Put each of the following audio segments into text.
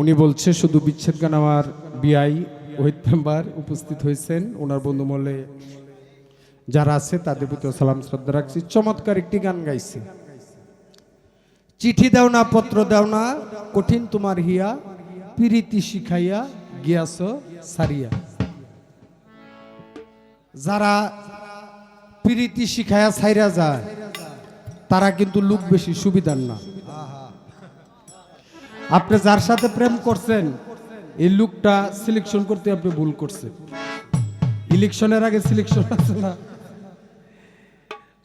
উনি বলছে, শুধু বিচ্ছেদ গান আমার বিআই ওহিদ মেম্বার উপস্থিত হয়েছেন। ওনার বন্ধু মহলে যারা আছে, তাদের প্রতি সালাম শ্রদ্ধা রাখছি। চমৎকার একটি গান গাইছে। চিঠি দাও না, পত্র দাও না, কঠিন তোমার হিয়া, পিরিতি শিখাইয়া গিয়াস সারিয়া। যারা পিরিতি শিখাইয়া সাইরা যায়, তারা কিন্তু লুক বেশি সুবিধার না। আপনি যার সাথে প্রেম করছেন, এই লুকটা সিলেকশন করতে আপনি ভুল করছেন। ইলেকশনের আগে সিলেকশন আছে না?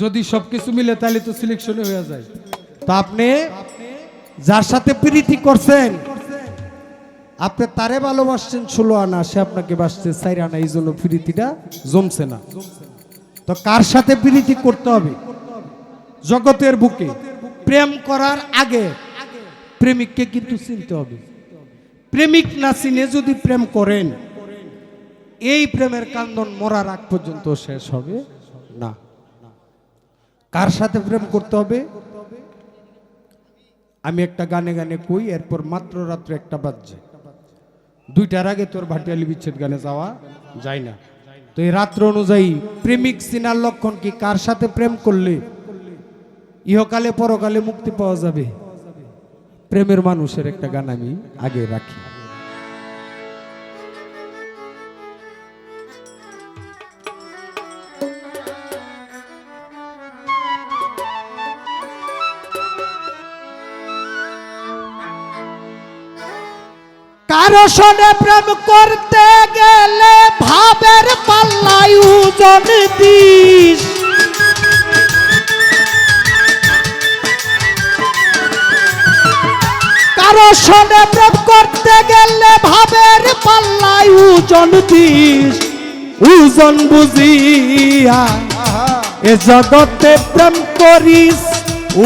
যদি সবকিছু মিলে তাহলে তো সিলেকশনে হয়ে যায়। তা আপনি যার সাথে প্রীতি করছেন, আপনি তারে ভালোবাসছেন ষোলো আনা, সে আপনাকে বাসছে চাই আনা, এই জন্য প্রীতিটা জমছে না। তো কার সাথে প্রীতি করতে হবে? জগতের বুকে। প্রেম করার আগে প্রেমিককে কিন্তু চিনতে হবে। প্রেমিক না চিনে যদি প্রেম করেন, এই প্রেমের কান্দন মরার আগ পর্যন্ত শেষ হবে না। কার সাথে প্রেম করতে হবে? আমি একটা গানে গানে কই, এরপর মাত্র রাত্রে একটা বাজছে। দুইটার আগে তোর ভাটিয়ালি বিচ্ছেদ গানে যাওয়া যায় না। তো এই রাত্র অনুযায়ী প্রেমিক সিনার লক্ষণ কি? কার সাথে প্রেম করলে? ইহকালে পরকালে মুক্তি পাওয়া যাবে। প্রেমের মানুষের একটা গান আমি আগে রাখি। কারও সনে প্রেম করতে গেলে ভাবের পাল্লাই ওজন দিস। কারও সনে প্রেম করতে গেলে ভাবের পাল্লাই উজন দিস, উজন বুঝিয়া। এ জগতে প্রেম করিস,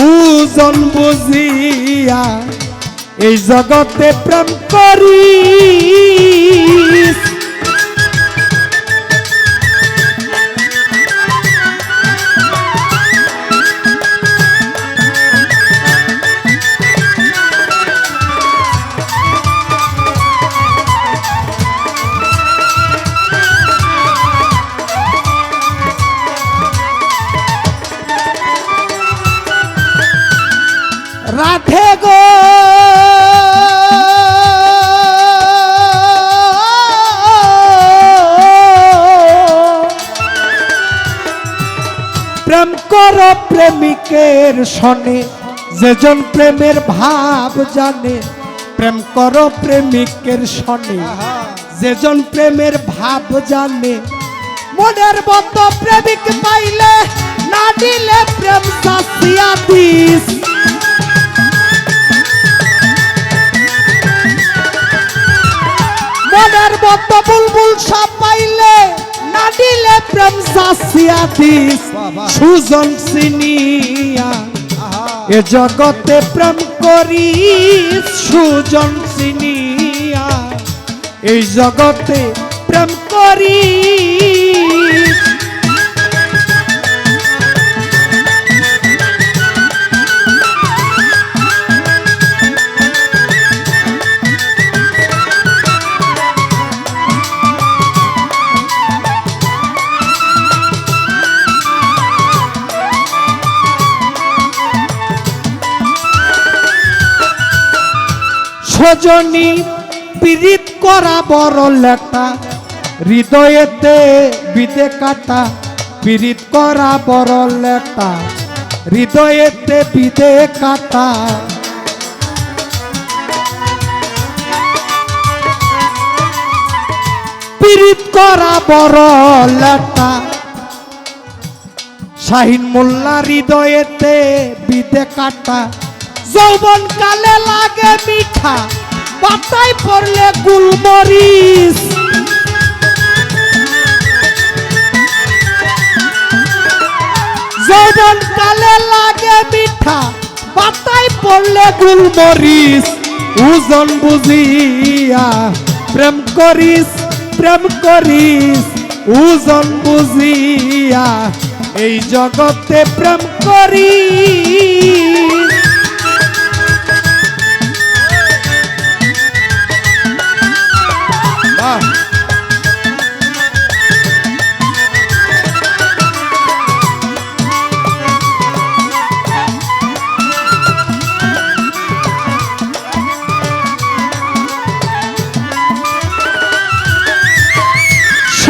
উজন বুঝিয়া। এই জগতে প্রেম করিস। প্রেমিকের সনে যেজন প্রেমের ভাব জানে, প্রেম কর প্রেমিকের সনে যেজন প্রেমের ভাব জানে। মনের মতো প্রেমিক পাইলে না দিলে প্রেম সাসিয়া দিস। মনের মতো বুলবুল সব পাইলে না দিলে প্রেম সাসিয়া দিস সুজন সিনিয়া এ জগতে প্রেম করি সুজন সিনিয়া এই জগতে সজনী পীড়িত করা বড় লেটা। হৃদয়েতে বিদে কাটা, পীড়িত করা বড় লেটা। হৃদয়েতে বিদে কাটা। পীড়িত করা বড় লেটা। শাহিন মোল্লা হৃদয়েতে বিদে কাটা। যৌবন কালে লাগে মিঠা পাতায় পড়লে গুলমরিস যৌবন কালে লাগে মিঠা পাতায় পড়লে গুলমরিস ওজন বুঝিয়া প্রেম করিস প্রেম করিস। ওজন বুঝিয়া এই জগতে প্রেম করিস।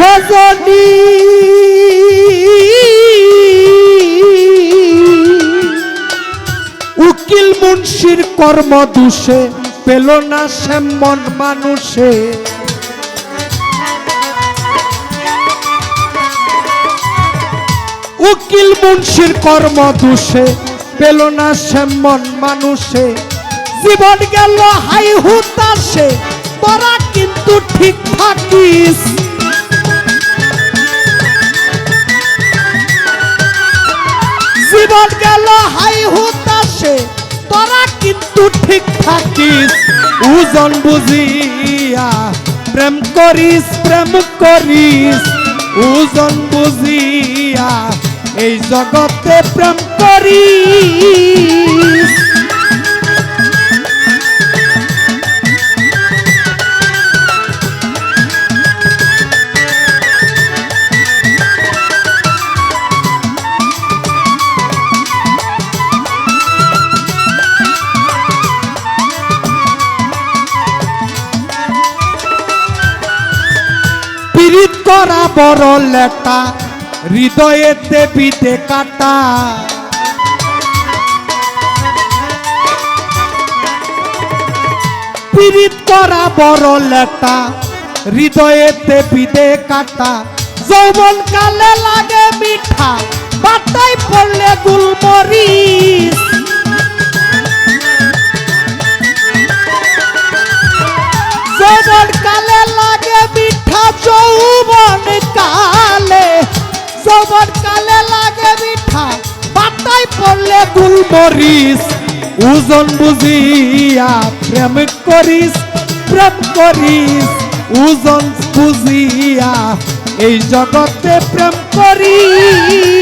সজনী। উকিল মুন্সির কর্ম দোষে পেল না সেমন মানুষে। উকিল মুন্সির কর্ম দোষে পেল না সেমন মানুষে। জীবন গেল হাই হুতাশে তোরা কিন্তু ঠিক থাকিস হাই হুতাশে তোরা কিন্তু ঠিক থাকিস ওজন বুঝিয়া প্রেম করিস প্রেম করিস। ওজন বুঝিয়া এই জগতে প্রেম করিস। করা বড় লেটা, হৃদয়েতে বিদে কাটা। পীড়িত করা বড় লেটা, হৃদয়েতে বিদে কাটা। যৌবন কালে লাগে মিঠা বাটাই পড়লে গুলমরিস যৌবন কালে লাগে মিঠা যৌবন কালে। যৌবন কালে লাগে মিঠা বাতাই পড়লে গুলমরিস ওজন বুঝিয়া প্রেম করিস প্রেম করিস। ওজন বুঝিয়া এই জগতে প্রেম করিস।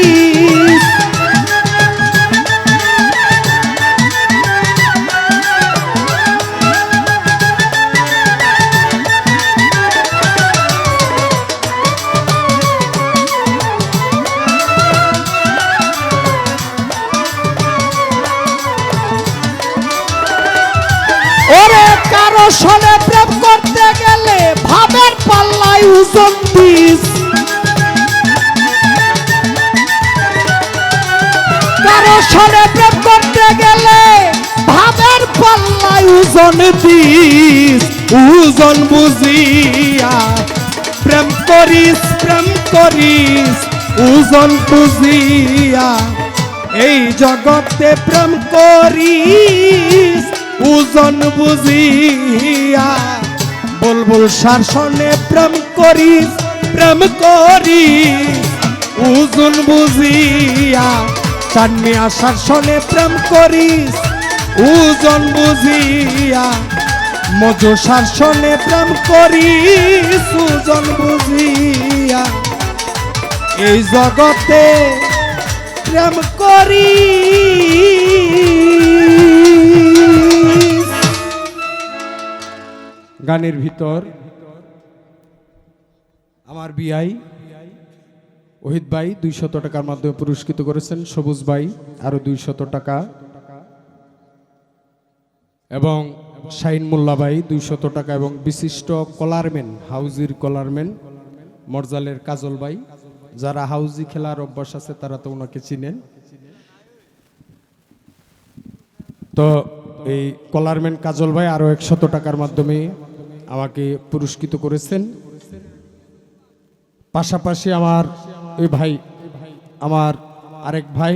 সনে প্রেম করতে গেলে ভাবের পাল্লায় ওজন দিস। কারও প্রেম করতে গেলে ভাবের পাল্লায় ওজন দিস। ওজন বুঝিয়া প্রেম করিস প্রেম করিস। ওজন বুঝিয়া এই জগতে প্রেম করিস। ওজন বুঝিয়া বলবুল শাসনে প্রেম করিস প্রেম করিস ওজন বুঝিয়া চানমিয়া শাসনে প্রেম করিস ওজন বুঝিয়া মজু শাসনে প্রেম করিস ওজন বুঝিয়া এই জগতে প্রেম করি। গানের ভিতর। আমার বিআই ওহিদ ভাই দুইশত টাকার মাধ্যমে পুরস্কৃত করেছেন। সবুজ ভাই আরও দুইশত টাকা। এবং শাহিন মোল্লা ভাই দুইশত টাকা এবং বিশিষ্ট কলারম্যান, হাউজির কলারম্যান মরজালের কাজল ভাই। যারা হাউজি খেলার অভ্যাস আছে, তারা তো ওনাকে চিনেন। তো এই কলারম্যান কাজল ভাই আরও একশত টাকার মাধ্যমে আমাকে পুরস্কৃত করেছেন। পাশাপাশি আমার ওই ভাই, আমার আরেক ভাই,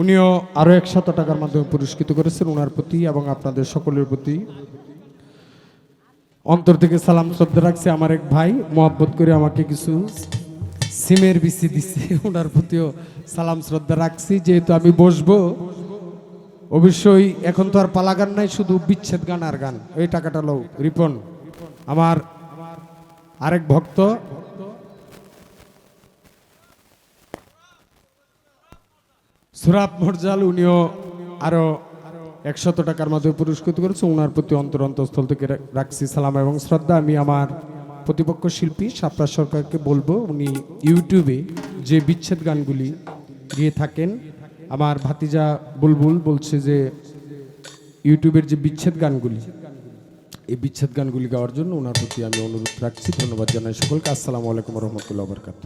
উনিও আরও একশত টাকার মাধ্যমে পুরস্কৃত করেছেন ওনার প্রতি এবং আপনাদের সকলের প্রতি। অন্তর থেকে সালাম শ্রদ্ধা রাখছে আমার এক ভাই, মোহাব্বত করে আমাকে কিছু সিমের বিসি দিচ্ছে ওনার প্রতিও সালাম শ্রদ্ধা রাখছি। যেহেতু আমি বসবো অবশ্যই এখন তো আর পালা গান নাই, শুধু বিচ্ছেদ গান আর গান। এই টাকাটা লো রিপন। আমার আরেক ভক্ত। সুরাব মর্জাল, উনিও আরও একশত টাকার মাধ্যমে পুরস্কৃত করেছে। ওনার প্রতি অন্তর অন্তঃস্থল থেকে রাখছি সালাম এবং শ্রদ্ধা। আমি আমার প্রতিপক্ষ শিল্পী সাপ্রাস সরকারকে বলব, উনি ইউটিউবে যে বিচ্ছেদ গানগুলি গিয়ে থাকেন আমার ভাতিজা বুলবুল বলছে যে ইউটিউবের যে বিচ্ছেদ গানগুলি, এই বিচ্ছেদ গানগুলি গাওয়ার জন্য ওনার প্রতি আমি অনুরোধ রাখছি। ধন্যবাদ জানাই সকলকে। আসসালামু আলাইকুম রহমতুল্লাহ বরকাত